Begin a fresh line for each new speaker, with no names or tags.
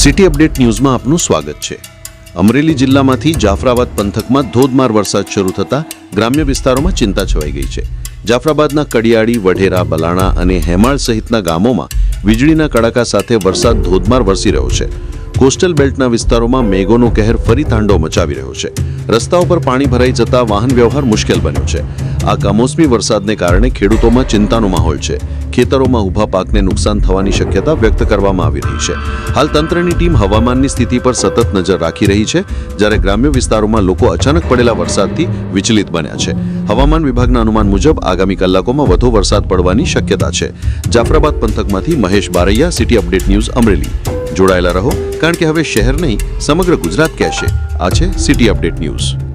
City update ન્યૂઝમાં આપનું સ્વાગત છે. અમરેલી જિલ્લામાંથી જાફરાબાદ પંથકમાં ધોધમાર વરસાદ શરૂ થતાં ગ્રામ્ય વિસ્તારોમાં ચિંતા છવાઈ ગઈ છે. જાફરાબાદના કડિયાળી, વઢેરા, બલાણા અને હેમાળ સહિતના ગામોમાં વીજળીના કડાકા સાથે વરસાદ ધોધમાર વરસી રહ્યો છે. કોસ્ટલ બેલ્ટના વિસ્તારોમાં મેઘોનો કહેર ફરી તાંડો મચાવી રહ્યો છે. રસ્તાઓ પર પાણી ભરાઈ જતા વાહન વ્યવહાર મુશ્કેલ બન્યો છે. આ કમોસમી વરસાદને કારણે ખેડૂતોમાં ચિંતાનો માહોલ છે. ખેતરોમાં ઊભા પાકને નુકસાન થવાની શક્યતા વ્યક્ત કરવામાં આવી રહી છે. હાલ તંત્રની ટીમ હવામાનની સ્થિતિ પર સતત નજર રાખી રહી છે, જ્યારે ગ્રામ્ય વિસ્તારોમાં લોકો અચાનક પડેલા વરસાદથી વિચલિત બન્યા છે. હવામાન વિભાગના અનુમાન મુજબ આગામી કલાકોમાં વધુ વરસાદ પડવાની શક્યતા છે. Jafrabad પંથકમાંથી Mahesh Baraiya, city update news Amreli. જોડાયેલા રહો, કારણ કે હવે શહેર નહીં, સમગ્ર ગુજરાત કહેશે. આ છે સિટી અપડેટ ન્યૂઝ